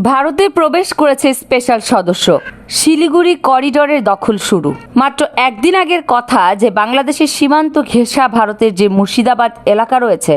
ভারতে প্রবেশ করেছে স্পেশাল সদস্য। শিলিগুড়ি করিডোরের দখল শুরু। মাত্র একদিন আগের কথা যে বাংলাদেশের সীমান্ত ঘেঁষা ভারতের যে মুর্শিদাবাদ এলাকা রয়েছে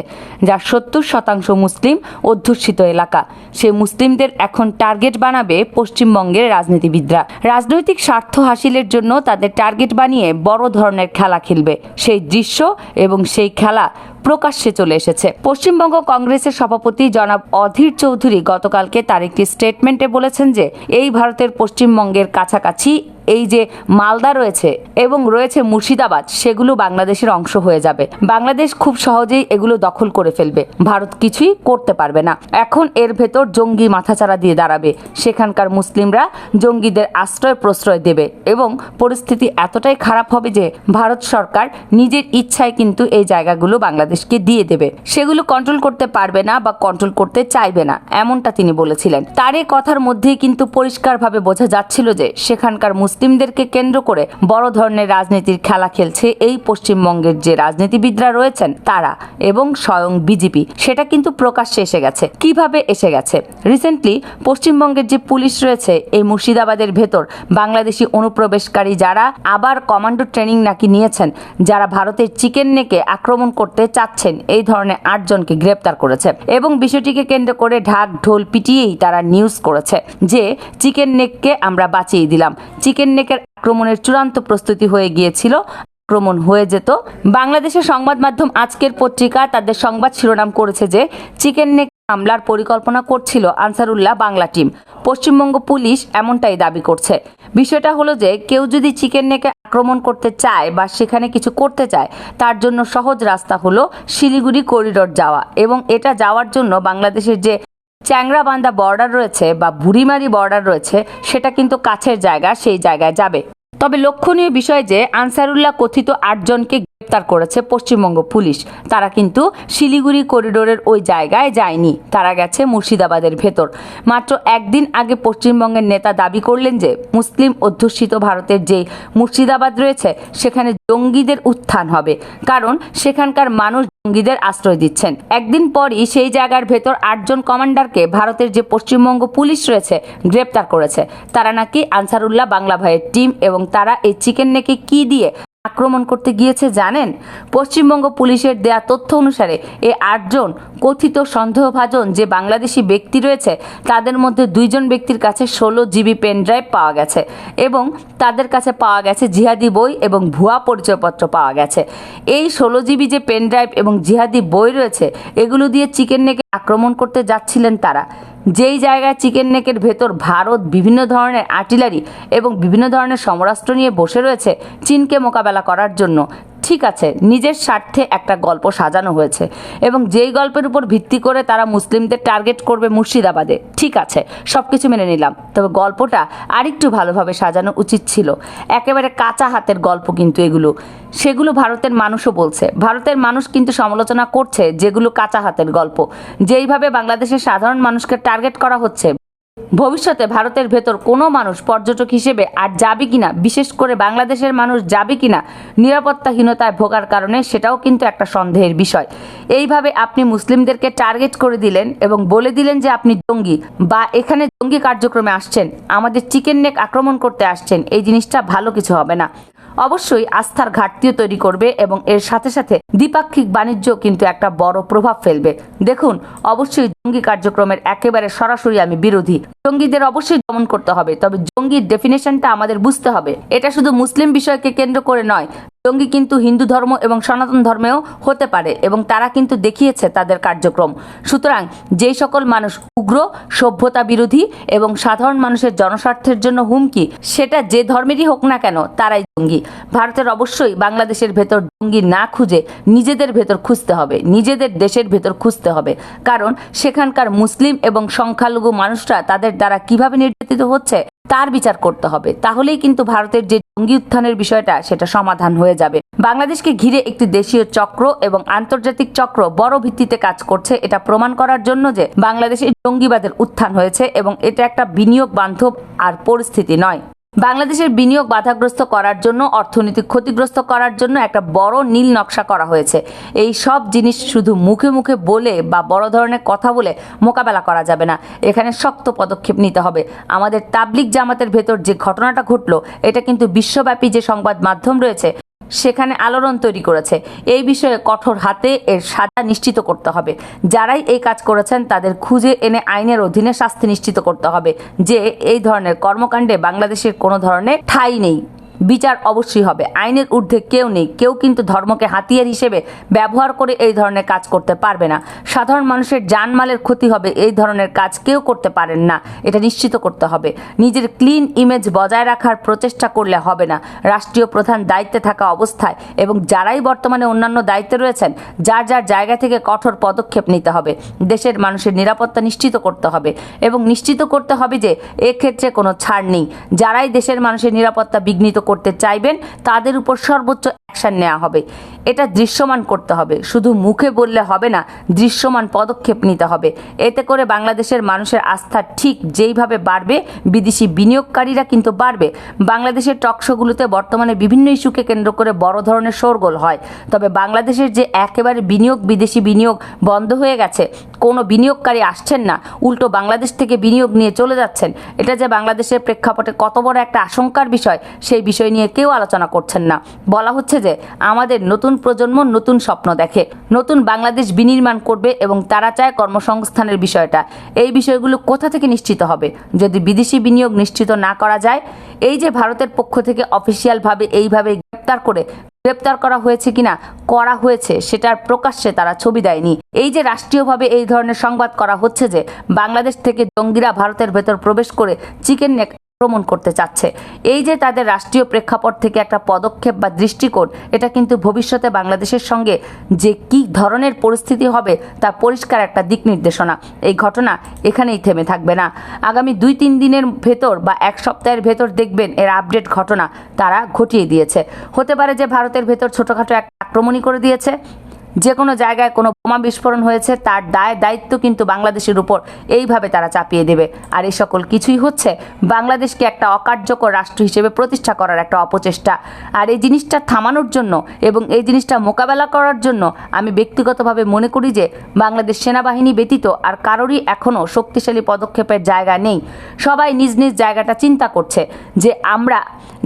যা সত্তর শতাংশ মুসলিম অধ্যুষিত এলাকা, সে মুসলিমদের এখন টার্গেট বানাবে পশ্চিমবঙ্গের রাজনীতিবিদরা। রাজনৈতিক স্বার্থ হাসিলের জন্য তাদের টার্গেট বানিয়ে বড় ধরনের খেলা খেলবে। সেই দৃশ্য এবং সেই খেলা প্রকাশ্যে চলে এসেছে। পশ্চিমবঙ্গ কংগ্রেসের সভাপতি জনাব অধীর চৌধুরী গতকালকে তার একটি স্টেটমেন্টে বলেছেন যে, এই ভারতের পশ্চিমবঙ্গের কাছাকাছি এই যে মালদা রয়েছে এবং রয়েছে মুর্শিদাবাদ, সেগুলো বাংলাদেশের অংশ হয়ে যাবে। বাংলাদেশ খুব সহজেই এগুলো দখল করে ফেলবে। ভারত কিছুই করতে পারবে না। এখন এর ভেতর জঙ্গি মাথাচাড়া দিয়ে দাঁড়াবে। সেখানকার মুসলিমরা জঙ্গিদের আশ্রয় প্রশ্রয় দেবে এবং পরিস্থিতি এতটাই খারাপ হবে যে ভারত সরকার নিজের ইচ্ছায় কিন্তু এই জায়গাগুলো বাংলাদেশকে দিয়ে দেবে। সেগুলো কন্ট্রোল করতে পারবে না বা কন্ট্রোল করতে চাইবে না, এমনটা তিনি বলেছিলেন। তার এই কথার মধ্যেই কিন্তু পরিষ্কারভাবে বোঝা যাচ্ছিল যে সেখানকার মুসলিমদেরকে কেন্দ্র করে বড় ধরনের রাজনীতির খেলা খেলছে এই পশ্চিমবঙ্গের যে রাজনীতিবিদরা রয়েছেন তারা এবং স্বয়ং বিজেপি। সেটা কিন্তু প্রকাশ্যে এসে গেছে। কীভাবে এসে গেছে? রিসেন্টলি পশ্চিমবঙ্গের যে পুলিশ রয়েছে এই মুর্শিদাবাদের ভেতর বাংলাদেশি অনুপ্রবেশকারী যারা আবার কমান্ডো ট্রেনিং নাকি নিয়েছেন, যারা ভারতের চিকেন নেকে আক্রমণ করতে চাচ্ছেন, এই ধরনের আটজনকে গ্রেপ্তার করেছে এবং বিষয়টিকে কেন্দ্র করে ঢাক ঢোল পিটিয়েই তারা নিউজ করেছে যে, চিকেন নেককে আমরা বাঁচিয়ে দিলাম। চিকেন নেকের আক্রমণের চূড়ান্ত প্রস্তুতি হয়ে গিয়েছিল, আক্রমণ হয়ে যেত। বাংলাদেশের সংবাদ মাধ্যম আজকের পত্রিকা তাদের সংবাদ শিরোনাম করেছে যে চিকেন নেক হামলার পরিকল্পনা করছিল আনসারুল্লাহ বাংলা টিম। পশ্চিমবঙ্গ পুলিশ এমনটাই দাবি করছে। বিষয়টা হলো যে, কেউ যদি চিকেন নেকে আক্রমণ করতে চায় বা সেখানে কিছু করতে চায়, তার জন্য সহজ রাস্তা হলো শিলিগুড়ি করিডোর যাওয়া। এবং এটা যাওয়ার জন্য বাংলাদেশের যে চ্যাংরাবান্ধা বর্ডার রয়েছে বা বুড়িমারি বর্ডার রয়েছে, সেটা কিন্তু কাছের জায়গা, সেই জায়গায় যাবে। তবে লক্ষণীয় বিষয় যে, আনসারুল্লাহ কথিত আটজনকে গ্রেপ্তার করেছে পশ্চিমবঙ্গ পুলিশ। তারা কিন্তু শিলিগুড়ি করিডোরের ওই জায়গায় যায়নি। তারা গেছে মুর্শিদাবাদের ভেতর। মাত্র একদিন আগে পশ্চিমবঙ্গের নেতা দাবি করলেন যে, মুসলিম অধ্যুষিত ভারতের যে মুর্শিদাবাদ রয়েছে, সেখানে জঙ্গিদের উত্থান হবে। কারণ সেখানকার মানুষ জঙ্গিদের আশ্রয় দিচ্ছেন। একদিন পরই সেই জায়গার ভেতর আটজন কমান্ডারকে ভারতের যে পশ্চিমবঙ্গ পুলিশ রয়েছে, গ্রেপ্তার করেছে। তারা নাকি আনসারুল্লাহ বাংলা ভাইয়ের টিম এবং তারা এই চিকেন নেকে কি দিয়ে আক্রমণ করতে গিয়েছে, জানেন? পশ্চিমবঙ্গ পুলিশের দেয়া তথ্য অনুসারে এ আটজন কথিত সন্দেহভাজন যে বাংলাদেশি ব্যক্তি রয়েছে, তাদের মধ্যে দুইজন ব্যক্তির কাছে ষোলো জিবি পেন ড্রাইভ পাওয়া গেছে এবং তাদের কাছে পাওয়া গেছে জিহাদি বই এবং ভুয়া পরিচয়পত্র পাওয়া গেছে। এই ষোলো জিবি যে পেন ড্রাইভ এবং জিহাদি বই রয়েছে, এগুলো দিয়ে চিকেন নেকে আক্রমণ করতে যাচ্ছিলেন তারা। যেই জায়গায় চিকেন নেকের ভেতর ভারত বিভিন্ন ধরনের আর্টিলারি এবং বিভিন্ন ধরনের সমরাস্ত্র নিয়ে বসে রয়েছে, চীনকে মোকাবেলা করার জন্য। ঠিক আছে, নিজের স্বার্থে একটা গল্প সাজানো হয়েছে এবং যেই গল্পের উপর ভিত্তি করে তারা মুসলিমদের টার্গেট করবে মুর্শিদাবাদে, ঠিক আছে সব কিছু মেনে নিলাম। তবে গল্পটা আরেকটু ভালোভাবে সাজানো উচিত ছিল। একেবারে কাঁচা হাতের গল্প কিন্তু এগুলো। সেগুলো ভারতের মানুষও বলছে। ভারতের মানুষ কিন্তু সমালোচনা করছে যেগুলো কাঁচা হাতের গল্প। যেইভাবে বাংলাদেশের সাধারণ মানুষকে টার্গেট করা হচ্ছে ভবিষ্যতে ভারতের ভেতর কোনো মানুষ পর্যটক হিসেবে আর যাবে কিনা, বিশেষ করে বাংলাদেশের মানুষ যাবে কিনা, নিরাপত্তাহীনতায় ভোগার কারণে সেটাও কিন্তু একটা সন্দেহের বিষয়। এইভাবে আপনি মুসলিমদেরকে টার্গেট করে দিলেন এবং বলে দিলেন যে আপনি জঙ্গি বা এখানে জঙ্গি কার্যক্রমে আসছেন, আমাদের চিকেন নেক আক্রমণ করতে আসছেন, এই জিনিসটা ভালো কিছু হবে না। অবশ্যই আস্থার ঘাটতিও তৈরি করবে এবং এর সাথে সাথে দ্বিপাক্ষিক বাণিজ্য কিন্তু একটা বড় প্রভাব ফেলবে। দেখুন, অবশ্যই জঙ্গি কার্যক্রমের একেবারে সরাসরি আমি বিরোধী। জঙ্গিদের অবশ্যই দমন করতে হবে, তবে জঙ্গির ডেফিনেশনটা আমাদের বুঝতে হবে। এটা শুধু মুসলিম বিষয়কে কেন্দ্র করে নয়, জঙ্গি কিন্তু হিন্দু ধর্ম এবং সনাতন ধর্মেও হতে পারে এবং তারা কিন্তু দেখিয়েছে তাদের কার্যক্রম। সুতরাং যেই সকল মানুষ উগ্র, সভ্যতা বিরোধী এবং সাধারণ মানুষের জনস্বার্থের জন্য হুমকি, সেটা যে ধর্মেরই হোক না কেন, তারাই জঙ্গি। ভারতের অবশ্যই বাংলাদেশের ভেতর জঙ্গি না খুঁজে নিজেদের ভেতর খুঁজতে হবে, নিজেদের দেশের ভেতর খুঁজতে হবে। কারণ সেখানকার মুসলিম এবং সংখ্যালঘু মানুষরা তাদের দ্বারা কীভাবে নির্যাতিত হচ্ছে, তার বিচার করতে হবে। তাহলেই কিন্তু ভারতের যে জঙ্গি উত্থানের বিষয়টা, সেটা সমাধান হয়ে যাবে। বাংলাদেশকে ঘিরে একটি দেশীয় চক্র এবং আন্তর্জাতিক চক্র বড় ভিত্তিতে কাজ করছে। এটা প্রমাণ করার জন্য যে বাংলাদেশে জঙ্গিবাদের উত্থান হয়েছে এবং এটা একটা বিনিয়োগ বান্ধব আর পরিস্থিতি নয়। বাংলাদেশের বিনিয়োগ বাধাগ্রস্ত করার জন্য অর্থনৈতিক ক্ষতিগ্রস্ত করার জন্য একটা বড় নীল নকশা করা হয়েছে। এই সব জিনিস শুধু মুখে মুখে বলে বা বড় ধরনের কথা বলে মোকাবেলা করা যাবে না। এখানে শক্ত পদক্ষেপ নিতে হবে। আমাদের তাবলিক জামাতের ভেতর যে ঘটনাটা ঘটলো, এটা কিন্তু বিশ্বব্যাপী যে সংবাদ মাধ্যম রয়েছে সেখানে আলোড়ন তৈরি করেছে। এই বিষয়ে কঠোর হাতে এর সাজা নিশ্চিত করতে হবে। যারাই এই কাজ করেছেন, তাদের খুঁজে এনে আইনের অধীনে শাস্তি নিশ্চিত করতে হবে। যে এই ধরনের কর্মকাণ্ডে বাংলাদেশের কোনো ধরনের ঠাঁই নেই। বিচার অবশ্যই হবে। আইনের ঊর্ধ্বে কেউ নেই। কেউ কিন্তু ধর্মকে হাতিয়ার হিসেবে ব্যবহার করে এই ধরনের কাজ করতে পারবে না। সাধারণ মানুষের জানমালের ক্ষতি হবে এই ধরনের কাজ কেউ করতে পারেন না। এটা নিশ্চিত করতে হবে। নিজের ক্লিন ইমেজ বজায় রাখার প্রচেষ্টা করলে হবে না। রাষ্ট্রীয় প্রধান দায়িত্বে থাকা অবস্থায় এবং যারাই বর্তমানে অন্যান্য দায়িত্বে রয়েছেন, যার যার জায়গা থেকে কঠোর পদক্ষেপ নিতে হবে। দেশের মানুষের নিরাপত্তা নিশ্চিত করতে হবে এবং নিশ্চিত করতে হবে যে এক্ষেত্রে কোনো ছাড় নেই। যারাই দেশের মানুষের নিরাপত্তা বিঘ্নিত করতে চাইবেন তাদের উপর সর্বোচ্চ অ্যাকশন নেওয়া হবে। এটা দৃশ্যমান করতে হবে। শুধু মুখে বললে হবে না, দৃশ্যমান পদক্ষেপ নিতে হবে। এতে করে বাংলাদেশের মানুষের আস্থা ঠিক যেইভাবে বাড়বে, বিদেশি বিনিয়োগকারীরা কিন্তু বাড়বে। বাংলাদেশের টকশোগুলোতে বর্তমানে বিভিন্ন ইস্যুকে কেন্দ্র করে বড় ধরনের শোরগোল হয়। তবে বাংলাদেশের যে একেবারে বিনিয়োগ, বিদেশি বিনিয়োগ বন্ধ হয়ে গেছে, কোনো বিনিয়োগকারী আসছেন না, উল্টো বাংলাদেশ থেকে বিনিয়োগ নিয়ে চলে যাচ্ছেন। এটা যে বাংলাদেশের প্রেক্ষাপটে কত বড় একটা আশঙ্কার বিষয়, সেই বিষয় নিয়ে কেউ আলোচনা করছেন না। বলা হচ্ছে যে আমাদের নতুন প্রজন্ম নতুন স্বপ্ন দেখে, নতুন বাংলাদেশ বিনির্মাণ করবে এবং তারা চায় কর্মসংস্থানের বিষয়টা। এই বিষয়গুলো কোথা থেকে নিশ্চিত হবে? যদি বিদেশি বিনিয়োগ নিশ্চিত না করা যায়, এই যে ভারতের পক্ষ থেকে অফিসিয়ালভাবে এইভাবে গ্রেপ্তার করে, গ্রেপ্তার করা হয়েছে কিনা, করা হয়েছে, সেটার প্রকাশ্যে তারা ছবি দেয়নি। এই যে রাষ্ট্রীয়ভাবে এই ধরনের সংবাদ করা হচ্ছে যে, বাংলাদেশ থেকে জঙ্গিরা ভারতের ভেতর প্রবেশ করে চিকেন নেক আক্রমণ করতে চাচ্ছে। এই যে তাদের রাষ্ট্রীয় প্রেক্ষাপট থেকে একটা পদক্ষেপ বা দৃষ্টিকোণ, এটা কিন্তু ভবিষ্যতে বাংলাদেশের সঙ্গে যে কি ধরনের পরিস্থিতি হবে তা পরিষ্কার একটা দিক নির্দেশনা। এই ঘটনা এখানেই থেমে থাকবে না। আগামী দুই তিন দিনের ভেতর বা এক সপ্তাহের ভেতর দেখবেন এর আপডেট ঘটনা তারা ঘটিয়ে দিয়েছে। হতে পারে যে ভারতের ভেতর ছোটোখাটো একটা আক্রমণই করে দিয়েছে। যে কোনো জায়গায় কোনো বোমা বিস্ফোরণ হয়েছে, তার দায়, দায়িত্ব কিন্তু বাংলাদেশের উপর। এইভাবে তারা চাপিয়ে দেবে। আর এই সকল কিছুই হচ্ছে বাংলাদেশকে একটা অকার্যকর রাষ্ট্র হিসেবে প্রতিষ্ঠা করার একটা অপচেষ্টা। আর এই জিনিসটা থামানোর জন্য এবং এই জিনিসটা মোকাবেলা করার জন্য আমি ব্যক্তিগতভাবে মনে করি যে বাংলাদেশ সেনাবাহিনী ব্যতীত আর কারোরই এখনও শক্তিশালী পদক্ষেপের জায়গা নেই। সবাই নিজ নিজ জায়গাটা চিন্তা করছে যে আমরা,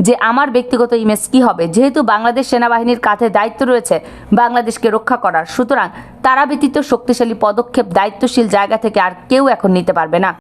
যে আমার ব্যক্তিগত ইমেজ কী হবে? যেহেতু বাংলাদেশ সেনাবাহিনীর কাঁধে দায়িত্ব রয়েছে বাংলাদেশকে রক্ষা করার। সুতরাং তারা ব্যতীত শক্তিশালী পদক্ষেপ দায়িত্বশীল জায়গা থেকে আর কেউ এখন নিতে পারবে না।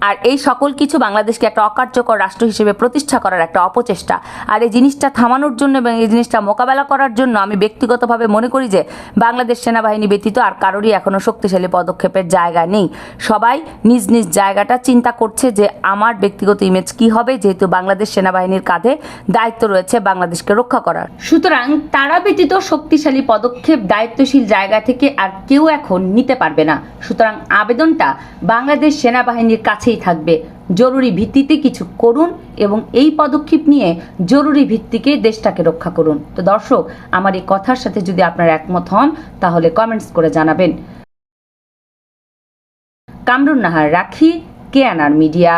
আর এই সকল কিছু বাংলাদেশকে একটা অকার্যকর রাষ্ট্র হিসেবে প্রতিষ্ঠা করার একটা অপচেষ্টা। আর এই জিনিসটা থামানোর জন্য এবং এই জিনিসটা মোকাবেলা করার জন্য আমি ব্যক্তিগতভাবে মনে করি যে, বাংলাদেশ সেনাবাহিনী ব্যতীত আর কারোরই এখনও শক্তিশালী পদক্ষেপের জায়গা নেই। সবাই নিজ নিজ জায়গাটা চিন্তা করছে যে, আমার ব্যক্তিগত ইমেজ কি হবে? যেহেতু বাংলাদেশ সেনাবাহিনীর কাঁধে দায়িত্ব রয়েছে বাংলাদেশকে রক্ষা করার। সুতরাং তারা ব্যতীত শক্তিশালী পদক্ষেপ দায়িত্বশীল জায়গা থেকে আর কেউ এখন নিতে পারবে না। সুতরাং আবেদনটা বাংলাদেশ সেনাবাহিনীর কাছেই থাকবে। জরুরি ভিত্তিতে কিছু করুন এবং এই পদক্ষেপ নিয়ে জরুরি ভিত্তিকে দেশটাকে রক্ষা করুন। তো দর্শক, আমার এই কথার সাথে যদি আপনার একমত হন, তাহলে কমেন্টস করে জানাবেন। কামরুন নাহার রাখি কেয়ানার মিডিয়া।